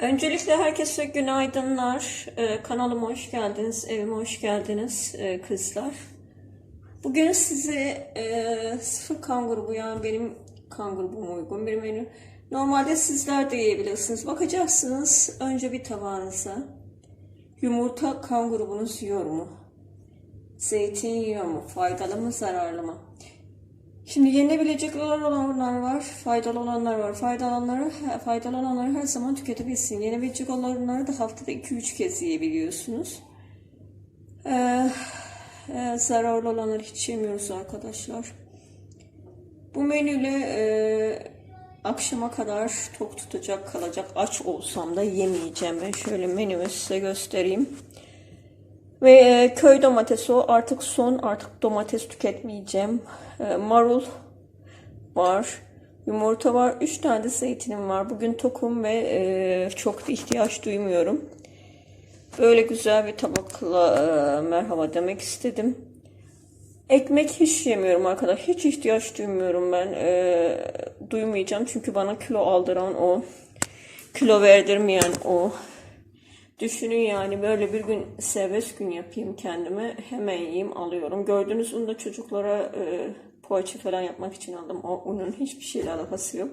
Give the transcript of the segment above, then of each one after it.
Öncelikle herkese günaydınlar. Ee, kanalıma hoş geldiniz, evime hoş geldiniz e, kızlar. Bugün size e, sıfır kan grubu yani benim kan grubuma uygun bir menü. Normalde sizler de yiyebilirsiniz. Bakacaksınız önce bir tabağınıza. Yumurta kan grubunuz yiyor mu? Zeytin yiyor mu? Faydalı mı, zararlı mı? Şimdi yenebilecek olanlar var, faydalı olanlar var. Faydalı olanları, faydalı olanları her zaman tüketebilsin. Yenebilecek olanları da haftada 2-3 kez yiyebiliyorsunuz. Ee, e, zararlı olanları hiç yemiyoruz arkadaşlar. Bu menüyle e, akşama kadar tok tutacak kalacak. Aç olsam da yemeyeceğim. Ben şöyle menümü size göstereyim. Ve e, köy domatesi o artık son artık domates tüketmeyeceğim. E, marul var. Yumurta var. 3 tane de zeytinim var. Bugün tokum ve e, çok da ihtiyaç duymuyorum. Böyle güzel bir tabakla e, merhaba demek istedim. Ekmek hiç yemiyorum arkadaş. Hiç ihtiyaç duymuyorum ben. E, duymayacağım çünkü bana kilo aldıran o. Kilo verdirmeyen o. Düşünün yani böyle bir gün serbest gün yapayım kendime hemen yiyeyim alıyorum. Gördüğünüz unda çocuklara e, poğaça falan yapmak için aldım. O unun hiçbir şeyle alakası yok.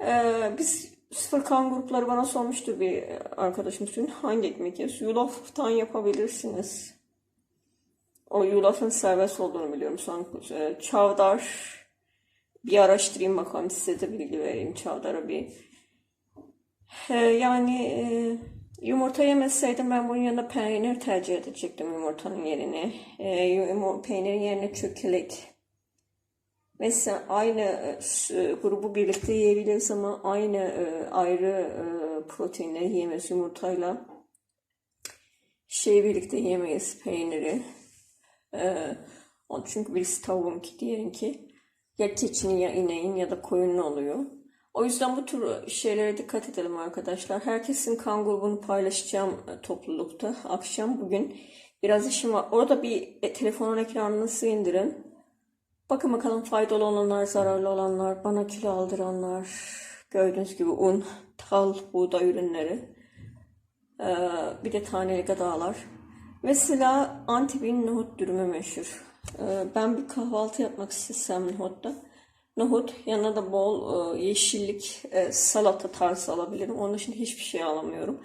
E, biz sıfır kan grupları bana sormuştu bir arkadaşım dün hangi ekmek yiyorsun? Yulaftan yapabilirsiniz. O yulafın serbest olduğunu biliyorum. Sonra e, çavdar bir araştırayım bakalım size de bilgi vereyim çavdara bir ee, yani e, yumurta yemeseydim ben bunun yanında peynir tercih edecektim yumurtanın yerine. E, yumur- peynirin yerine çökelek. Mesela aynı e, s- grubu birlikte yiyebiliriz ama aynı e, ayrı e, proteinleri yiyemeyiz yumurtayla. Şey birlikte yiyemeyiz peyniri. E, çünkü birisi tavuğunki diğerinki ya keçinin ya ineğin ya da koyunun oluyor. O yüzden bu tür şeylere dikkat edelim arkadaşlar. Herkesin kan grubunu paylaşacağım e, toplulukta. Akşam bugün biraz işim var. Orada bir e, telefonun ekranını sığındırın. Bakın bakalım faydalı olanlar, zararlı olanlar, bana kilo aldıranlar, gördüğünüz gibi un, tal, buğday ürünleri, ee, bir de taneli gıdalar. Mesela Antep'in nohut dürümü meşhur. Ee, ben bir kahvaltı yapmak istesem nohutta, nohut yanına da bol e, yeşillik, e, salata tarzı alabilirim. Onun dışında hiçbir şey alamıyorum.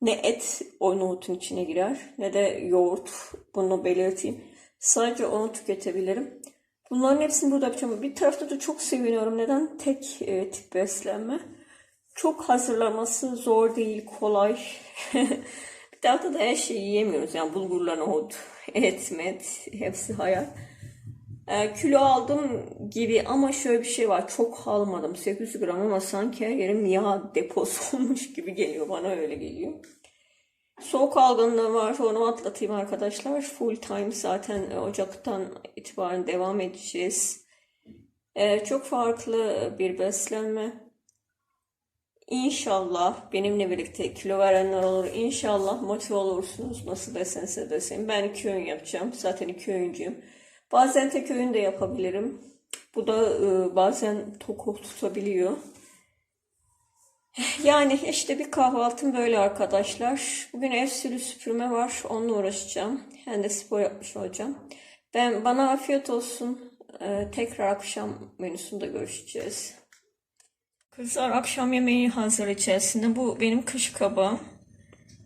Ne et o nohutun içine girer ne de yoğurt. Bunu belirteyim. Sadece onu tüketebilirim. Bunların hepsini burada yapacağım. Bir tarafta da çok seviniyorum. Neden? Tek e, tip beslenme. Çok hazırlaması zor değil, kolay. bir tarafta da her şeyi yiyemiyoruz. Yani bulgurla nohut, et, met hepsi hayal. E, kilo aldım gibi ama şöyle bir şey var. Çok almadım. 800 gram ama sanki her yerim yağ deposu olmuş gibi geliyor. Bana öyle geliyor. Soğuk algınlığı var. Onu atlatayım arkadaşlar. Full time zaten Ocak'tan itibaren devam edeceğiz. Ee, çok farklı bir beslenme. İnşallah benimle birlikte kilo verenler olur. İnşallah motive olursunuz. Nasıl beslense besleyin. Ben iki öğün yapacağım. Zaten iki öğüncüyüm. Bazen tek öğün de yapabilirim. Bu da e, bazen tok tutabiliyor. Yani işte bir kahvaltım böyle arkadaşlar. Bugün ev sülü süpürme var. Onunla uğraşacağım. Hem de spor yapmış olacağım. Ben bana afiyet olsun. Ee, tekrar akşam menüsünde görüşeceğiz. Kızlar akşam yemeği hazır içerisinde. Bu benim kış kabağım.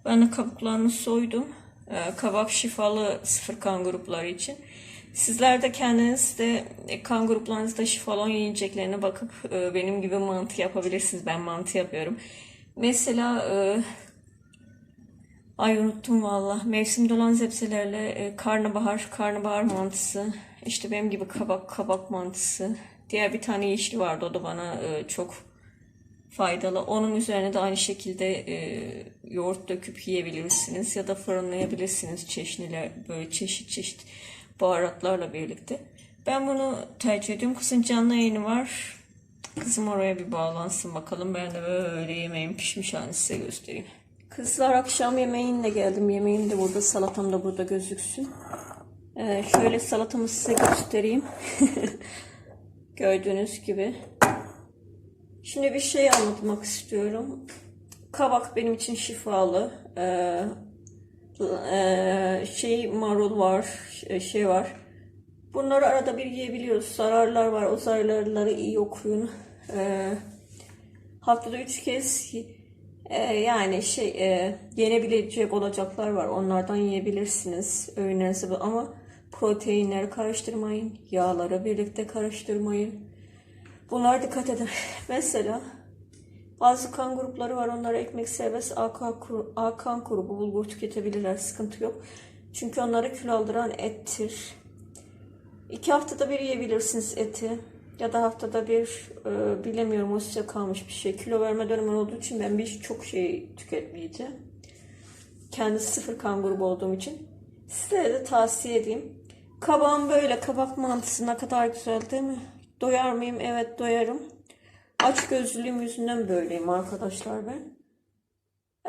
Ben de kabuklarını soydum. Ee, kabak şifalı sıfır kan grupları için. Sizler de kendiniz de e, kan gruplarınızda şifalı olan yiyeceklerine bakıp e, benim gibi mantı yapabilirsiniz. Ben mantı yapıyorum. Mesela e, ay unuttum valla. Mevsimde olan zepselerle karnabahar, karnabahar mantısı. İşte benim gibi kabak, kabak mantısı. Diğer bir tane yeşil vardı. O da bana çok faydalı. Onun üzerine de aynı şekilde e, yoğurt döküp yiyebilirsiniz ya da fırınlayabilirsiniz çeşniler böyle çeşit çeşit baharatlarla birlikte. Ben bunu tercih ediyorum. Kızın canlı yayını var. Kızım oraya bir bağlansın bakalım. Ben de böyle yemeğim pişmiş halini size göstereyim. Kızlar akşam yemeğinle geldim. Yemeğim de burada, salatam da burada gözüksün. Ee, şöyle salatamı size göstereyim. Gördüğünüz gibi. Şimdi bir şey anlatmak istiyorum. Kabak benim için şifalı. Ee, şey marul var, şey var. Bunları arada bir yiyebiliyoruz. Zararlar var. O zararları iyi okuyun. Haftada üç kez yani şey yenebilecek olacaklar var. Onlardan yiyebilirsiniz öğünlerinizi ama proteinleri karıştırmayın. Yağları birlikte karıştırmayın. Bunlara dikkat edin. Mesela bazı kan grupları var. Onlara ekmek serbest A kan, gru- A kan grubu bulgur tüketebilirler. Sıkıntı yok. Çünkü onları kilo aldıran ettir. İki haftada bir yiyebilirsiniz eti. Ya da haftada bir e, bilemiyorum o size kalmış bir şey. Kilo verme dönemi olduğu için ben bir çok şey tüketmeyeceğim. Kendisi sıfır kan grubu olduğum için. Size de tavsiye edeyim. Kabağım böyle. Kabak mantısı ne kadar güzel değil mi? Doyar mıyım? Evet doyarım. Aç gözlülüğüm yüzünden böyleyim arkadaşlar ben.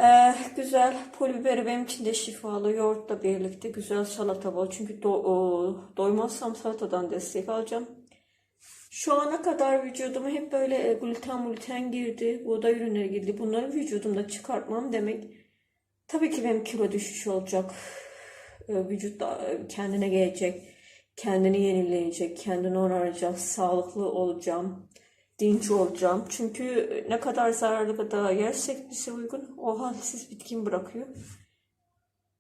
Ee, güzel. Pul benim için de şifalı. Yoğurtla birlikte güzel salata bol. Çünkü do- o, doymazsam salatadan destek alacağım. Şu ana kadar vücuduma hep böyle e, gluten gluten girdi. Buğday ürünleri girdi. Bunları vücudumda çıkartmam demek. Tabii ki benim kilo düşüş olacak. Ee, Vücut da e, kendine gelecek. Kendini yenileyecek. Kendini onaracak. Sağlıklı olacağım. Dinç olacağım. Çünkü ne kadar zararlı gıda yersek bize uygun o halsiz bitkin bırakıyor.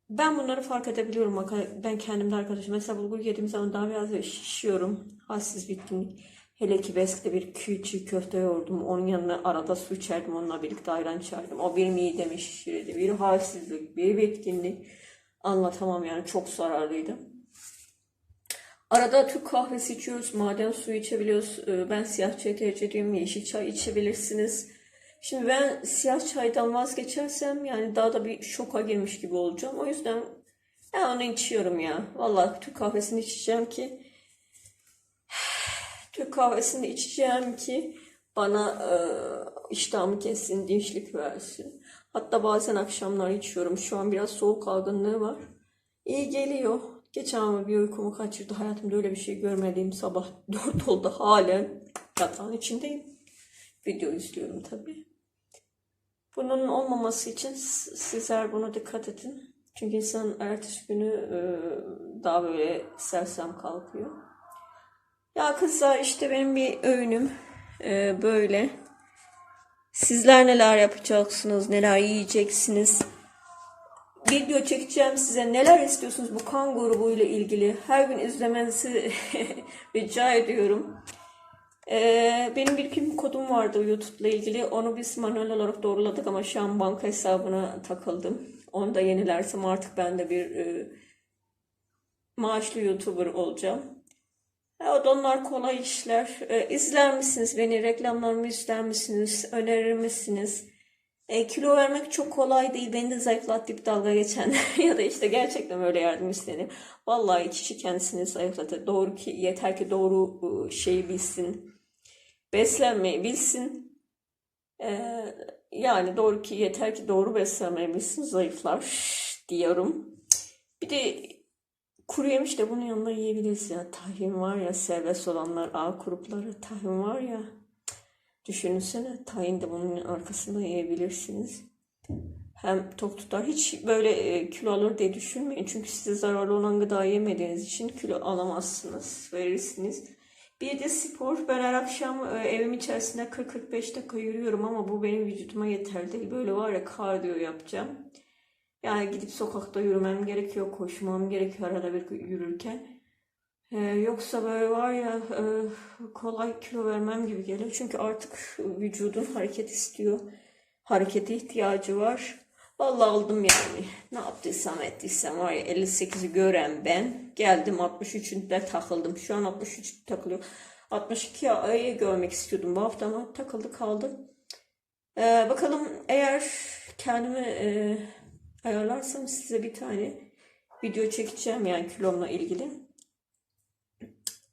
Ben bunları fark edebiliyorum. Ben kendimde arkadaşım. Mesela bulgur yediğim zaman daha biraz şişiyorum. Halsiz bitkinlik. Hele ki Besk'te bir kü- çiğ köfte yoğurdum. Onun yanına arada su içerdim. Onunla birlikte ayran içerdim. O bir midemi şişirirdi. Bir halsizlik, bir bitkinlik. Anlatamam yani. Çok zararlıydı. Arada Türk kahvesi içiyoruz, maden suyu içebiliyoruz. Ee, Ben siyah çay tercih ediyorum, yeşil çay içebilirsiniz. Şimdi ben siyah çaydan vazgeçersem yani daha da bir şoka girmiş gibi olacağım. O yüzden ben onu içiyorum ya. Vallahi Türk kahvesini içeceğim ki Türk kahvesini içeceğim ki bana e, iştahımı kessin, dinçlik versin. Hatta bazen akşamlar içiyorum. Şu an biraz soğuk algınlığı var. İyi geliyor. Geçen ama bir uykumu kaçırdı. Hayatımda öyle bir şey görmediğim sabah 4 oldu halen. Yatağın içindeyim. Video izliyorum tabii. Bunun olmaması için sizler buna dikkat edin. Çünkü insan ertesi günü e, daha böyle sersem kalkıyor. Ya kızlar işte benim bir öğünüm e, böyle. Sizler neler yapacaksınız, neler yiyeceksiniz? Video çekeceğim size. Neler istiyorsunuz bu kan grubu ile ilgili? Her gün izlemenizi rica ediyorum. Ee, benim bir kim kodum vardı YouTube ile ilgili. Onu biz manuel olarak doğruladık ama şu an banka hesabına takıldım. Onu da yenilersem artık ben de bir e, maaşlı YouTuber olacağım. Da onlar kolay işler. Ee, izler misiniz beni? Reklamlarımı izler misiniz? Önerir misiniz? E, kilo vermek çok kolay değil. Beni de zayıflat deyip dalga geçenler ya da işte gerçekten öyle yardım istedim. Vallahi kişi kendisini zayıflatır. Doğru ki yeter ki doğru e, şeyi bilsin. Beslenmeyi bilsin. E, yani doğru ki yeter ki doğru beslenmeyi bilsin zayıflar diyorum. Bir de kuru yemiş de bunun yanında yiyebiliriz ya. Tahin var ya serbest olanlar A grupları tahin var ya. Düşünsene tahin de bunun arkasında yiyebilirsiniz. Hem tok tutar. Hiç böyle e, kilo alır diye düşünmeyin. Çünkü size zararlı olan gıda yemediğiniz için kilo alamazsınız. Verirsiniz. Bir de spor. Ben her akşam e, evim içerisinde 40-45 dakika yürüyorum ama bu benim vücuduma yeterli değil. Böyle var ya kardiyo yapacağım. Yani gidip sokakta yürümem gerekiyor, koşmam gerekiyor arada bir yürürken. Ee, yoksa böyle var ya e, kolay kilo vermem gibi geliyor. Çünkü artık vücudun hareket istiyor. Harekete ihtiyacı var. Vallahi aldım yani. Ne yaptıysam ettiysem var ya 58'i gören ben. Geldim 63'ünde takıldım. Şu an 63 takılıyor. 62 ayı görmek istiyordum bu hafta ama takıldı kaldı. Ee, bakalım eğer kendimi e, ayarlarsam size bir tane video çekeceğim yani kilomla ilgili.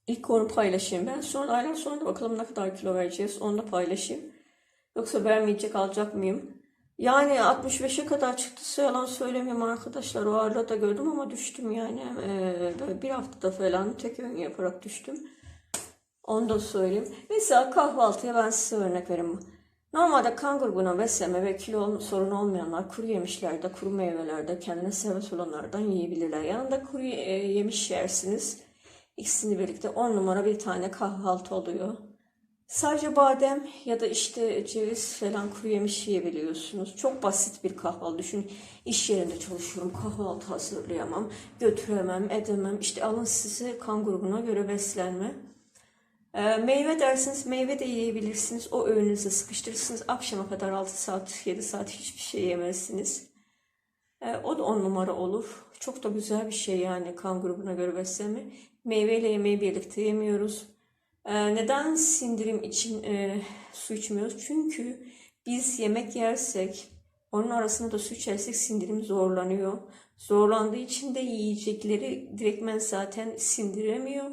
İlk onu paylaşayım ben. Sonra aylar sonra da bakalım ne kadar kilo vereceğiz. Onu da paylaşayım. Yoksa vermeyecek alacak mıyım? Yani 65'e kadar çıktı. Yalan söylemiyorum arkadaşlar. O arada da gördüm ama düştüm yani. Ee, bir haftada falan tek öğün yaparak düştüm. Onu da söyleyeyim. Mesela kahvaltıya ben size örnek vereyim. Normalde kan grubuna besleme ve kilo sorunu olmayanlar kuru yemişlerde, kuru meyvelerde kendine serbest olanlardan yiyebilirler. Yanında kuru e, yemiş yersiniz. İkisini birlikte 10 numara bir tane kahvaltı oluyor. Sadece badem ya da işte ceviz falan kuru yemiş yiyebiliyorsunuz. Çok basit bir kahvaltı. Düşün iş yerinde çalışıyorum. Kahvaltı hazırlayamam. Götüremem, edemem. İşte alın size kan grubuna göre beslenme. Ee, meyve dersiniz meyve de yiyebilirsiniz. O öğününüze sıkıştırırsınız. Akşama kadar 6 saat 7 saat hiçbir şey yemezsiniz. Ee, o da 10 numara olur. Çok da güzel bir şey yani kan grubuna göre beslenme. Meyveyle yemeği birlikte yemiyoruz. Ee, neden sindirim için e, su içmiyoruz? Çünkü biz yemek yersek onun arasında da su içersek sindirim zorlanıyor. Zorlandığı için de yiyecekleri direktmen zaten sindiremiyor.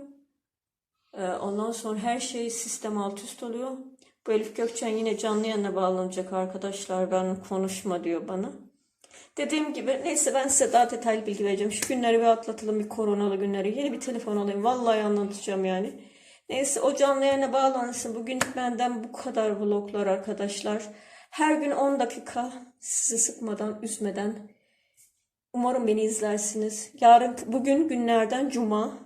Ee, Ondan sonra her şey sistem alt üst oluyor. Bu Elif Gökçen yine canlı yayına bağlanacak arkadaşlar. Ben konuşma diyor bana. Dediğim gibi neyse ben size daha detaylı bilgi vereceğim. Şu günleri bir atlatalım bir koronalı günleri. Yeni bir telefon alayım. Vallahi anlatacağım yani. Neyse o canlı yayına bağlansın. Bugün benden bu kadar vloglar arkadaşlar. Her gün 10 dakika sizi sıkmadan, üzmeden. Umarım beni izlersiniz. Yarın bugün günlerden cuma.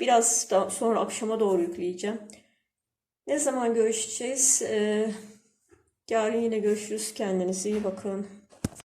Biraz da sonra akşama doğru yükleyeceğim. Ne zaman görüşeceğiz? Ee, yarın yine görüşürüz. Kendinize iyi bakın.